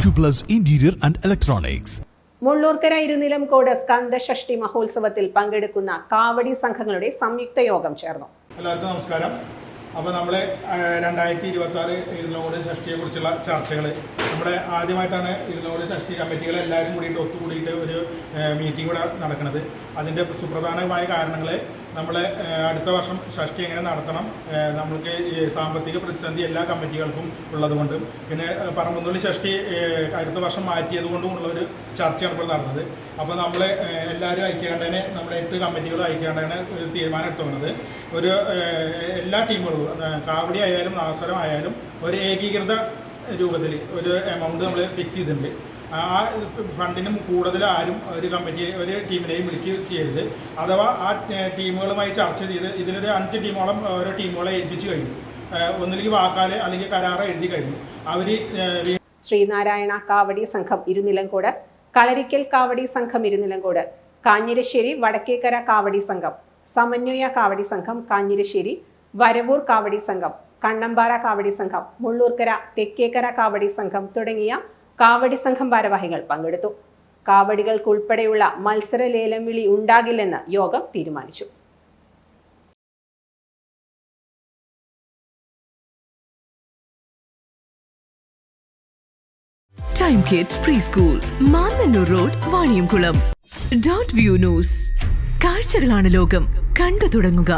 Acuplus interior and Electronics. Mullurkara Irunilamkode Skanda Shashti മഹോത്സവത്തിൽ പങ്കെടുക്കുന്ന കാവടി സംഘങ്ങളുടെ സംയുക്ത യോഗം ചേർന്നു. എല്ലാവർക്കും നമസ്കാരം. അപ്പോൾ നമ്മളെ രണ്ടായിരത്തി ഇരുപത്തി ആറ് ഇരുന്നൂറ് ഷഷ്ടിയെ കുറിച്ചുള്ള ചർച്ചകൾ നമ്മുടെ ആദ്യമായിട്ടാണ് ഇരുന്നൂറ് ഷഷ്ടി കമ്മിറ്റികൾ എല്ലാവരും കൂടിയിട്ട് ഒത്തുകൂടിയിട്ട് ഒരു മീറ്റിംഗ് കൂടെ നടക്കുന്നത് അതിന്റെ സുപ്രധാനമായ കാരണങ്ങൾ നമ്മൾ അടുത്ത വർഷം ഷഷ്ടി എങ്ങനെ നടത്തണം നമ്മൾക്ക് സാമ്പത്തിക പ്രതിസന്ധി എല്ലാ കമ്മിറ്റികൾക്കും ഉള്ളതുകൊണ്ട്. പിന്നെ പറമ്പുന്നുള്ളി ഷഷ്ടി അടുത്ത വർഷം മാറ്റിയത് കൊണ്ടും ഉള്ള ഒരു ചർച്ചയാണ് ഇപ്പോൾ നടന്നത്. അപ്പോൾ നമ്മൾ എല്ലാവരും ഐക്യാണ്ടനെ നമ്മുടെ എട്ട് കമ്മിറ്റികളും ഒരു തീരുമാനം എടുത്തുള്ളത് ഒരു എല്ലാ ടീമുകളും കാവടി ആയാലും നാസരം ആയാലും ഒരു ഏകീകൃത രൂപത്തിൽ ഒരു എമൗണ്ട് നമ്മൾ ഫിക്സ് ചെയ്തിട്ടുണ്ട്. ആ ഫണ്ടിന് കൂടുതൽ ആരും ഒരു കമ്പനിയെ ഒരു ടീമിനെയും വിളിക്കുക ചെയ്യരുത്. അഥവാ ആ ടീമുകളുമായി ചർച്ച ചെയ്ത് ഇതിലൊരു അഞ്ച് ടീമോളം ഓരോ ടീമുകളെ ഏൽപ്പിച്ചു കഴിഞ്ഞു. ഒന്നിലേക്ക് വാക്കാൽ അല്ലെങ്കിൽ കരാറ് എഴുതി കഴിഞ്ഞു. അവർ ശ്രീനാരായണ കാവടി സംഘം ഇരുനിലങ്കോട് കളരിക്കൽ കാവടി സംഘം ഇരുനിലങ്കോട് കാഞ്ഞിരശ്ശേരി വടക്കേക്കര കാവടി സംഘം സമന്വയ കാവടി സംഘം കാഞ്ഞിരശ്ശേരി വരവൂർ കാവടി സംഘം കണ്ണമ്പാറ കാവടി സംഘം മുള്ളൂർക്കര തെക്കേക്കര കാവടി സംഘം തുടങ്ങിയ കാവടി സംഘം ഭാരവാഹികൾ പങ്കെടുത്തു. കാവടികൾക്കുൾപ്പെടെയുള്ള മത്സര ലേലം വിളി ഉണ്ടാകില്ലെന്ന് യോഗം തീരുമാനിച്ചു. Time kids preschool Mannanur road Vaniyamkulam dot view news കാഴ്ചകളാണ് ലോകം. കണ്ടു തുടങ്ങുക.